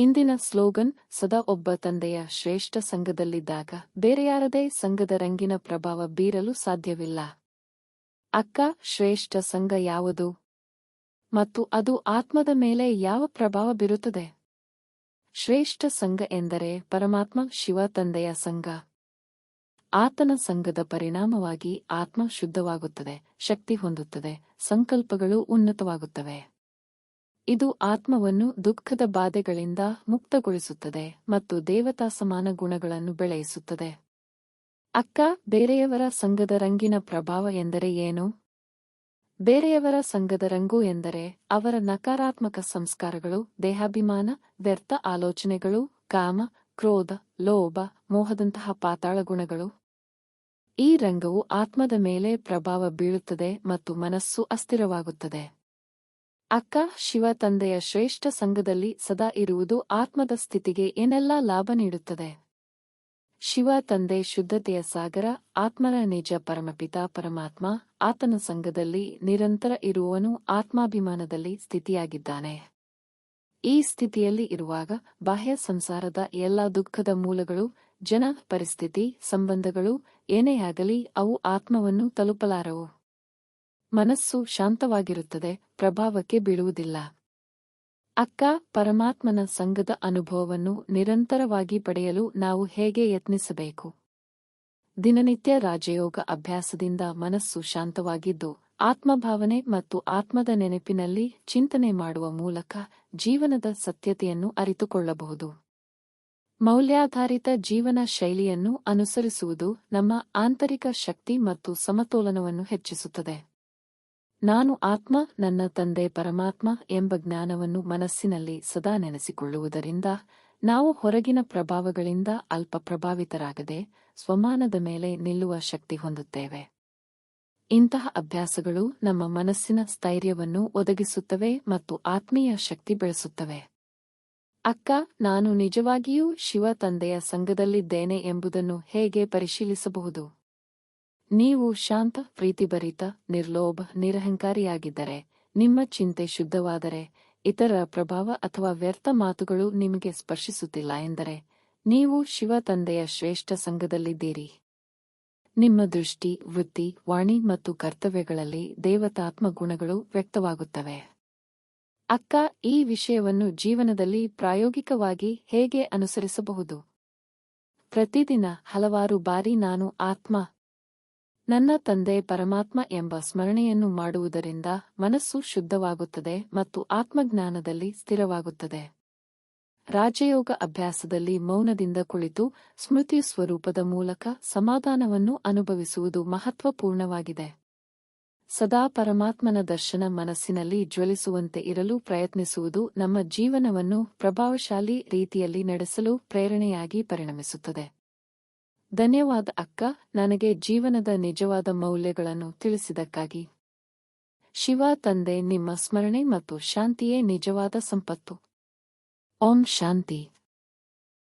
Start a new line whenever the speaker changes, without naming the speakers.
ಇಂದಿನ ಸ್ಲೋಗನ್, ಸದಾ ಒಬ್ಬ ತಂದೆಯ ಶ್ರೇಷ್ಠ ಸಂಘದಲ್ಲಿದ್ದಾಗ ಬೇರೆಯಾರದೇ ಸಂಘದ ರಂಗಿನ ಪ್ರಭಾವ ಬೀರಲು ಸಾಧ್ಯವಿಲ್ಲ. ಅಕ್ಕ, ಶ್ರೇಷ್ಠ ಸಂಘ ಯಾವುದು? ಮತ್ತು ಅದು ಆತ್ಮದ ಮೇಲೆ ಯಾವ ಪ್ರಭಾವ ಬೀರುತ್ತದೆ? ಶ್ರೇಷ್ಠ ಸಂಘ ಎಂದರೆ ಪರಮಾತ್ಮ ಶಿವ ತಂದೆಯ ಸಂಘ. ಆತನ ಸಂಘದ ಪರಿಣಾಮವಾಗಿ ಆತ್ಮ ಶುದ್ಧವಾಗುತ್ತದೆ, ಶಕ್ತಿ ಹೊಂದುತ್ತದೆ, ಸಂಕಲ್ಪಗಳು ಉನ್ನತವಾಗುತ್ತವೆ. ಇದು ಆತ್ಮವನ್ನು ದುಃಖದ ಬಾಧೆಗಳಿಂದ ಮುಕ್ತಗೊಳಿಸುತ್ತದೆ ಮತ್ತು ದೇವತಾ ಸಮಾನ ಗುಣಗಳನ್ನು ಬೆಳೆಯಿಸುತ್ತದೆ. ಅಕ್ಕ, ಬೇರೆಯವರ ಸಂಘದ ರಂಗಿನ ಪ್ರಭಾವ ಎಂದರೆ ಏನು? ಬೇರೆಯವರ ಸಂಘದ ರಂಗು ಎಂದರೆ ಅವರ ನಕಾರಾತ್ಮಕ ಸಂಸ್ಕಾರಗಳು, ದೇಹಾಭಿಮಾನ, ವ್ಯರ್ಥ ಆಲೋಚನೆಗಳು, ಕಾಮ, ಕ್ರೋಧ, ಲೋಭ, ಮೋಹದಂತಹ ಪಾತಾಳ ಗುಣಗಳು. ಈ ರಂಗವು ಆತ್ಮದ ಮೇಲೆ ಪ್ರಭಾವ ಬೀಳುತ್ತದೆ ಮತ್ತು ಮನಸ್ಸು ಅಸ್ಥಿರವಾಗುತ್ತದೆ. ಅಕ್ಕ, ಶಿವ ತಂದೆಯ ಶ್ರೇಷ್ಠ ಸಂಘದಲ್ಲಿ ಸದಾ ಇರುವುದು ಆತ್ಮದ ಸ್ಥಿತಿಗೆ ಏನೆಲ್ಲ ಲಾಭ ನೀಡುತ್ತದೆ? ಶಿವ ತಂದೆ ಶುದ್ಧತೆಯ ಸಾಗರ ಆತ್ಮರ ನಿಜ ಪರಮಪಿತ ಪರಮಾತ್ಮ, ಆತನ ಸಂಘದಲ್ಲಿ ನಿರಂತರ ಇರುವವನು ಆತ್ಮಾಭಿಮಾನದಲ್ಲಿ ಸ್ಥಿತಿಯಾಗಿದ್ದಾನೆ. ಈ ಸ್ಥಿತಿಯಲ್ಲಿ ಇರುವಾಗ ಬಾಹ್ಯ ಸಂಸಾರದ ಎಲ್ಲ ದುಃಖದ ಮೂಲಗಳು, ಜನ, ಪರಿಸ್ಥಿತಿ, ಸಂಬಂಧಗಳು ಏನೇ ಆಗಲಿ ಅವು ಆತ್ಮವನ್ನು ತಲುಪಲಾರವು. ಮನಸ್ಸು ಶಾಂತವಾಗಿರುತ್ತದೆ, ಪ್ರಭಾವಕ್ಕೆ ಬೀಳುವುದಿಲ್ಲ. ಅಕ್ಕ, ಪರಮಾತ್ಮನ ಸಂಘದ ಅನುಭವವನ್ನು ನಿರಂತರವಾಗಿ ಪಡೆಯಲು ನಾವು ಹೇಗೆ ಯತ್ನಿಸಬೇಕು? ದಿನನಿತ್ಯ ರಾಜಯೋಗ ಅಭ್ಯಾಸದಿಂದ ಮನಸ್ಸು ಶಾಂತವಾಗಿದ್ದು, ಆತ್ಮಭಾವನೆ ಮತ್ತು ಆತ್ಮದ ನೆನಪಿನಲ್ಲಿ ಚಿಂತನೆ ಮಾಡುವ ಮೂಲಕ ಜೀವನದ ಸತ್ಯತೆಯನ್ನು ಅರಿತುಕೊಳ್ಳಬಹುದು. ಮೌಲ್ಯಾಧಾರಿತ ಜೀವನ ಶೈಲಿಯನ್ನು ಅನುಸರಿಸುವುದು ನಮ್ಮ ಆಂತರಿಕ ಶಕ್ತಿ ಮತ್ತು ಸಮತೋಲನವನ್ನು ಹೆಚ್ಚಿಸುತ್ತದೆ. ನಾನು ಆತ್ಮ, ನನ್ನ ತಂದೆ ಪರಮಾತ್ಮ ಎಂಬ ಜ್ಞಾನವನ್ನು ಮನಸ್ಸಿನಲ್ಲಿ ಸದಾ ನೆನೆಸಿಕೊಳ್ಳುವುದರಿಂದ ನಾವು ಹೊರಗಿನ ಪ್ರಭಾವಗಳಿಂದ ಅಲ್ಪ ಪ್ರಭಾವಿತರಾಗದೆ ಸ್ವಮಾನದ ಮೇಲೆ ನಿಲ್ಲುವ ಶಕ್ತಿ ಹೊಂದುತ್ತೇವೆ. ಇಂತಹ ಅಭ್ಯಾಸಗಳು ನಮ್ಮ ಮನಸ್ಸಿನ ಸ್ಥೈರ್ಯವನ್ನು ಒದಗಿಸುತ್ತವೆ ಮತ್ತು ಆತ್ಮೀಯ ಶಕ್ತಿ ಬೆಳೆಸುತ್ತವೆ. ಅಕ್ಕ, ನಾನು ನಿಜವಾಗಿಯೂ ಶಿವ ತಂದೆಯ ಸಂಘದಲ್ಲಿದ್ದೇನೆ ಎಂಬುದನ್ನು ಹೇಗೆ ಪರಿಶೀಲಿಸಬಹುದು? ನೀವು ಶಾಂತ, ಪ್ರೀತಿಭರಿತ, ನಿರ್ಲೋಭ, ನಿರಹಂಕಾರಿಯಾಗಿದ್ದರೆ, ನಿಮ್ಮ ಚಿಂತೆ ಶುದ್ಧವಾದರೆ, ಇತರ ಪ್ರಭಾವ ಅಥವಾ ವ್ಯರ್ಥ ಮಾತುಗಳು ನಿಮಗೆ ಸ್ಪರ್ಶಿಸುತ್ತಿಲ್ಲ ಎಂದರೆ, ನೀವು ಶಿವ ತಂದೆಯ ಶ್ರೇಷ್ಠ ಸಂಘದಲ್ಲಿದ್ದೀರಿ. ನಿಮ್ಮ ದೃಷ್ಟಿ, ವೃತ್ತಿ, ವಾಣಿ ಮತ್ತು ಕರ್ತವ್ಯಗಳಲ್ಲಿ ದೇವತಾತ್ಮ ಗುಣಗಳು ವ್ಯಕ್ತವಾಗುತ್ತವೆ. ಅಕ್ಕ, ಈ ವಿಷಯವನ್ನು ಜೀವನದಲ್ಲಿ ಪ್ರಾಯೋಗಿಕವಾಗಿ ಹೇಗೆ ಅನುಸರಿಸಬಹುದು? ಪ್ರತಿದಿನ ಹಲವಾರು ಬಾರಿ ನಾನು ಆತ್ಮ ನನ್ನ ತಂದೆ ಪರಮಾತ್ಮ ಎಂಬ ಸ್ಮರಣೆಯನ್ನು ಮಾಡುವುದರಿಂದ ಮನಸ್ಸು ಶುದ್ಧವಾಗುತ್ತದೆ ಮತ್ತು ಆತ್ಮಜ್ಞಾನದಲ್ಲಿ ಸ್ಥಿರವಾಗುತ್ತದೆ. ರಾಜಯೋಗ ಅಭ್ಯಾಸದಲ್ಲಿ ಮೌನದಿಂದ ಕುಳಿತು ಸ್ಮೃತಿ ಸ್ವರೂಪದ ಮೂಲಕ ಸಮಾಧಾನವನ್ನು ಅನುಭವಿಸುವುದು ಮಹತ್ವಪೂರ್ಣವಾಗಿದೆ. ಸದಾ ಪರಮಾತ್ಮನ ದರ್ಶನ ಮನಸ್ಸಿನಲ್ಲಿ ಜ್ವಲಿಸುವಂತೆ ಇರಲು ಪ್ರಯತ್ನಿಸುವುದು ನಮ್ಮ ಜೀವನವನ್ನು ಪ್ರಭಾವಶಾಲಿ ರೀತಿಯಲ್ಲಿ ನಡೆಸಲು ಪ್ರೇರಣೆಯಾಗಿ ಪರಿಣಮಿಸುತ್ತದೆ. ಧನ್ಯವಾದ ಅಕ್ಕ, ನನಗೆ ಜೀವನದ ನಿಜವಾದ ಮೌಲ್ಯಗಳನ್ನು ತಿಳಿಸಿದಕ್ಕಾಗಿ ಶಿವ ತಂದೆ, ನಿಮ್ಮ ಸ್ಮರಣೆ ಮತ್ತು ಶಾಂತಿಯೇ ನಿಜವಾದ ಸಂಪತ್ತು. ಓಂ ಶಾಂತಿ.